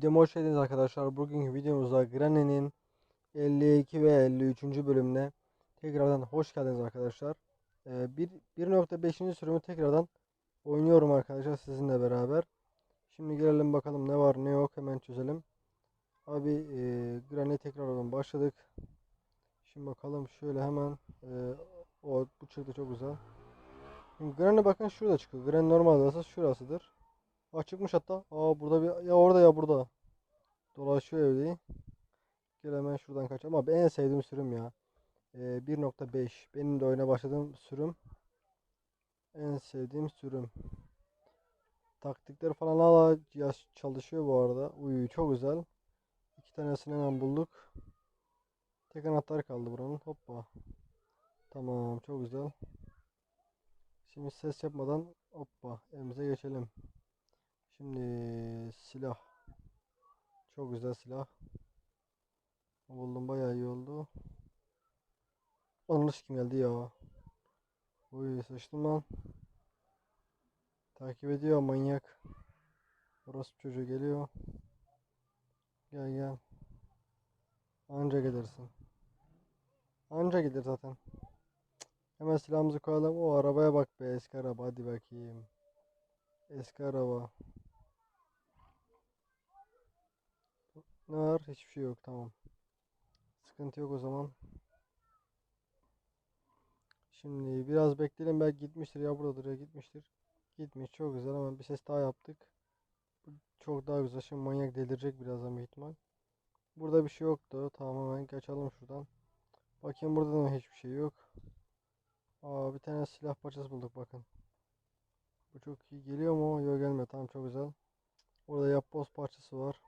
Videoma hoş geldiniz arkadaşlar. Bugünkü videomuzda Granny'nin 52 ve 53. bölümüne tekrardan hoş geldiniz arkadaşlar. Ee, bir 1.5. sürümü tekrardan oynuyorum arkadaşlar sizinle beraber. Şimdi gelelim bakalım ne var ne yok hemen çözelim. Abi e, Granny tekrardan başladık. Şimdi bakalım şöyle hemen e, o bu çıktı çok güzel. Şimdi Granny bakın şurada çıkıyor. Granny normalde şurasıdır. Aa çıkmış hatta. Aa burada bir ya orada ya burada. Dolaşıyor evde. Gel hemen şuradan kaç. Ama en sevdiğim sürüm ya. Ee, 1.5. Benim de oyuna başladığım sürüm. En sevdiğim sürüm. Taktikler falan hala çalışıyor bu arada. Uy çok güzel. İki tanesini hemen bulduk. Tek anahtar kaldı buranın. Hoppa. Tamam çok güzel. Şimdi ses yapmadan hoppa evimize geçelim. Şimdi silah. Çok güzel silah. Buldum bayağı iyi oldu. Onun kim geldi ya. Uy sıçtım lan. Takip ediyor manyak. Orospu çocuğu geliyor. Gel gel. Anca gelirsin. Anca gelir zaten. Hemen silahımızı koyalım. O arabaya bak be eski araba hadi bakayım. Eski araba. Ne var? Hiçbir şey yok. Tamam. Sıkıntı yok o zaman. Şimdi biraz bekleyelim. Belki gitmiştir. Ya buradadır ya gitmiştir. Gitmiş. Çok güzel ama bir ses daha yaptık. Çok daha güzel. Şimdi manyak delirecek birazdan büyük ihtimal. Burada bir şey yoktu. Tamam hemen kaçalım şuradan. Bakayım burada da hiçbir şey yok. Aa bir tane silah parçası bulduk bakın. Bu çok iyi. Geliyor mu? Yok gelmiyor. Tamam çok güzel. Orada yapboz parçası var.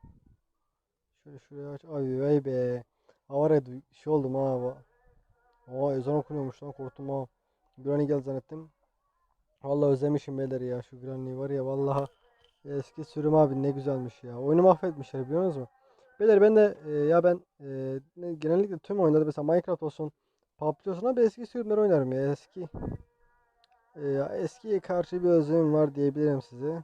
Şöyle şuraya aç. Ay vay be. Ha var ya şey oldum ha. Aa ezan okunuyormuş lan korktum ha. Granny geldi zannettim. Vallahi özlemişim beyler ya şu Granny var ya vallahi eski sürüm abi ne güzelmiş ya. Oyunu mahvetmişler biliyor musunuz? Beyler ben de e, ya ben e, ne- genellikle tüm oyunlarda mesela Minecraft olsun PUBG olsun abi eski sürümleri oynarım ya eski. E, eskiye karşı bir özlemim var diyebilirim size.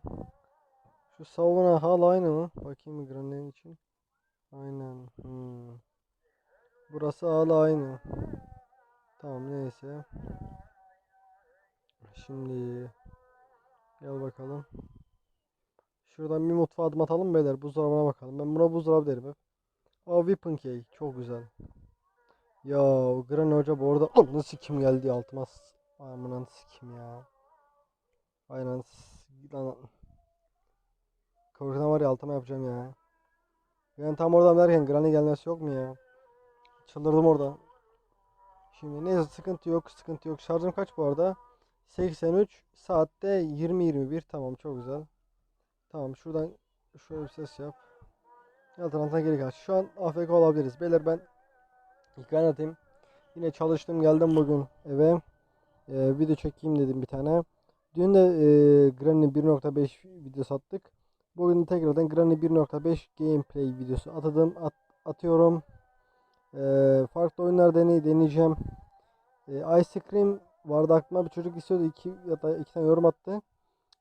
Şu savuna hala aynı mı? Bakayım bir Granny için. Aynen. Hmm. Burası hala aynı. Tamam neyse. Şimdi gel bakalım. Şuradan bir mutfağa adım atalım beyler. Buzdolabına bakalım. Ben buna buzdolabı derim hep. Aa Whipping Cake. Çok güzel. Ya o Granny Hoca bu arada Ananı sikim geldi altıma. Amına sikim ya. Aynen. Korkudan var ya altıma yapacağım ya. Ben tam oradan derken Granny gelmesi yok mu ya? Çıldırdım orada. Şimdi neyse sıkıntı yok sıkıntı yok. Şarjım kaç bu arada? 83 saatte 20-21 tamam çok güzel. Tamam şuradan şöyle bir ses yap. Alternatına geri kaç. Şu an AFK olabiliriz. Beyler ben hikaye atayım. Yine çalıştım geldim bugün eve. Ee, video çekeyim dedim bir tane. Dün de e, Granny 1.5 video attık. Bugün tekrardan Granny 1.5 gameplay videosu atadım. At, atıyorum. Ee, farklı oyunlar deney, deneyeceğim. Ee, Ice Cream vardı aklıma bir çocuk istiyordu. iki ya da iki tane yorum attı.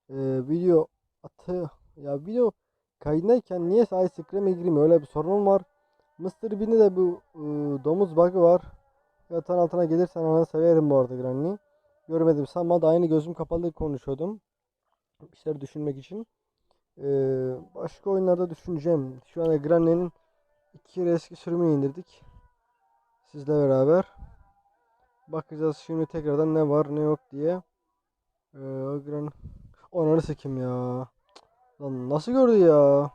Ee, video atı ya video kaydındayken niye Ice Cream'e girmiyor? Öyle bir sorunum var. Mr. Bean'de de bu e, domuz bug'ı var. Yatağın altına gelirsen onu severim bu arada Granny. Görmedim sanma da aynı gözüm kapalı konuşuyordum. Şeyler düşünmek için. Ee, başka oyunlarda düşüneceğim. Şu anda Granny'nin iki kere eski sürümünü indirdik. Sizle beraber. Bakacağız şimdi tekrardan ne var ne yok diye. Ee, o Gran... Onları sikim ya. Lan nasıl gördü ya?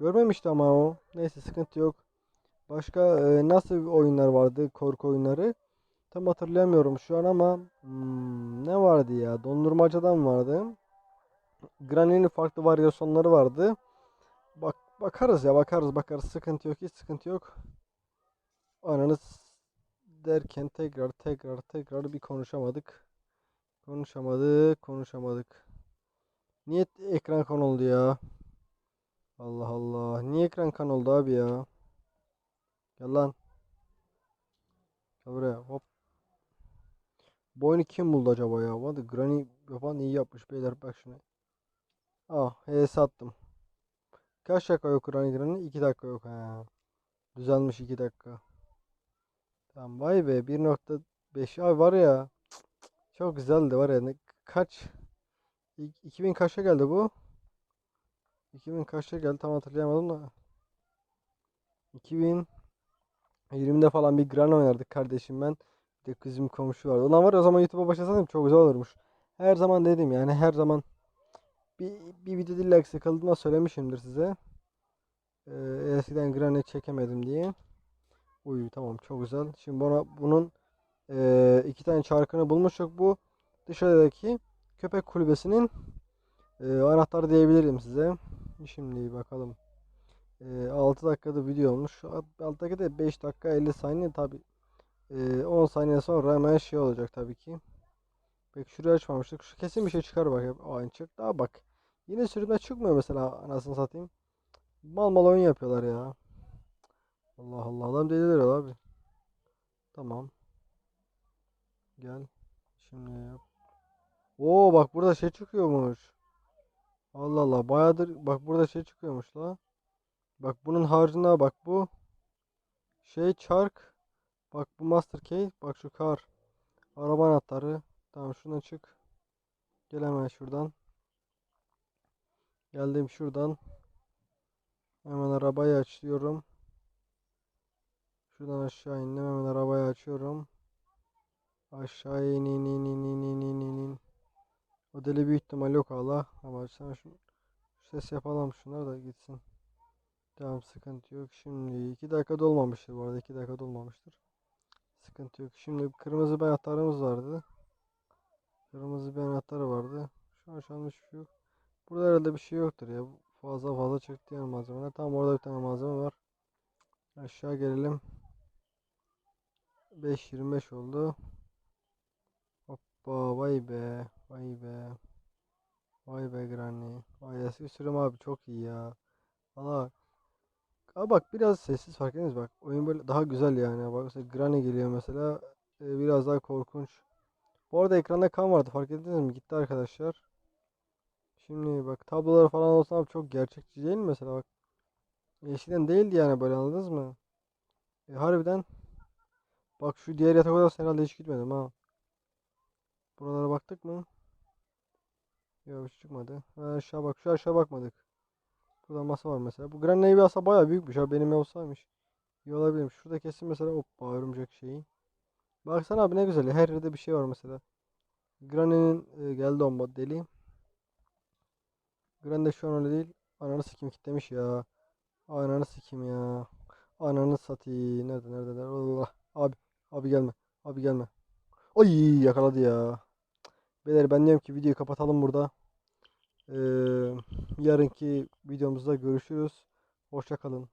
Görmemişti ama o. Neyse sıkıntı yok. Başka e, nasıl oyunlar vardı? Korku oyunları. Tam hatırlayamıyorum şu an ama hmm, ne vardı ya? Dondurmacadan vardı. Granny'nin farklı varyasyonları vardı. Bak bakarız ya bakarız bakarız. Sıkıntı yok hiç sıkıntı yok. Ananı s- derken tekrar tekrar tekrar bir konuşamadık. Konuşamadık, konuşamadık. Niye ekran kan oldu ya? Allah Allah. Niye ekran kan oldu abi ya? Gel lan. Gel buraya. Hop. Bu kim buldu acaba ya? Hadi Granny yapan iyi yapmış beyler bak şuna. Ah, HS attım. Kaç dakika yok Granny Granny? 2 dakika yok. Ha. Düzelmiş 2 dakika. Tamam vay be 1.5 ay var ya. Çok güzeldi var ya. Ne, kaç? İ- 2000 kaça geldi bu? 2000 kaça geldi tam hatırlayamadım da. 2020'de falan bir Gran oynardık kardeşim ben. Bir de kızım komşu vardı. Ulan var ya o zaman YouTube'a başlasaydım çok güzel olurmuş. Her zaman dedim yani her zaman bir, bir video illa ki sıkıldığımda söylemişimdir size. Ee, eskiden Granny çekemedim diye. Uy tamam çok güzel. Şimdi bana bunun eee, iki tane çarkını bulmuştuk. Bu dışarıdaki köpek kulübesinin eee, anahtarı diyebilirim size. Şimdi bakalım. Eee 6 dakikada video olmuş. 6 dakikada 5 dakika 50 saniye tabi. 10 saniye sonra hemen şey olacak tabii ki. Peki şurayı açmamıştık. Şu kesin bir şey çıkar bak. hep Aynı çık. Daha bak. Yine sürümde çıkmıyor mesela anasını satayım. Mal mal oyun yapıyorlar ya. Allah Allah adam deliriyor abi. Tamam. Gel. Şimdi yap. Oo bak burada şey çıkıyormuş. Allah Allah bayağıdır bak burada şey çıkıyormuş la. Bak bunun haricinde bak bu şey çark. Bak bu master key. Bak şu kar. Araba anahtarı. Tamam şuna çık. Gel hemen şuradan. Geldim şuradan. Hemen arabayı açıyorum. Şuradan aşağı indim. Hemen arabayı açıyorum. Aşağı in in in in in in in in. O deli büyük ihtimal yok hala. Ama sen şu ses yapalım şunlar da gitsin. Tamam sıkıntı yok. Şimdi 2 dakika dolmamıştır bu arada. 2 dakika dolmamıştır. Sıkıntı yok. Şimdi kırmızı bir anahtarımız vardı. Kırmızı bir anahtarı vardı. Şu an an hiçbir şey yok. Burada herhalde bir şey yoktur ya. Fazla fazla çıktı yani malzemeler. Tam orada bir tane malzeme var. Aşağı gelelim. 5.25 oldu. Hoppa vay be. Vay be. Vay be Granny. Vay eski sürüm abi çok iyi ya. Valla. Ama bak biraz sessiz fark ettiniz bak. Oyun böyle daha güzel yani. Bak mesela Granny geliyor mesela. Ee, biraz daha korkunç. Bu arada ekranda kan vardı fark ettiniz mi? Gitti arkadaşlar. Şimdi bak tablolar falan olsa çok gerçekçi değil mi mesela bak. Eskiden değildi yani böyle anladınız mı? E, harbiden bak şu diğer yatak odası herhalde hiç gitmedim ha. Buralara baktık mı? Yok hiç çıkmadı. Ha, aşağı bak şu aşağı bakmadık. Burada masa var mesela. Bu Granny evi aslında bayağı büyükmüş ha benim ev olsaymış. İyi olabilirmiş. Şurada kesin mesela hoppa örümcek şeyi. Baksana abi ne güzel. Her yerde bir şey var mesela. Granny'nin e, geldi o deli. Granny de şu an öyle değil. Ananı sikim kitlemiş ya. Ananı sikim ya. Ananı satayım. Nerede nerede nerede? Allah. Abi. Abi gelme. Abi gelme. Ay yakaladı ya. Beyler ben diyorum ki videoyu kapatalım burada. Ee, yarınki videomuzda görüşürüz. Hoşça kalın.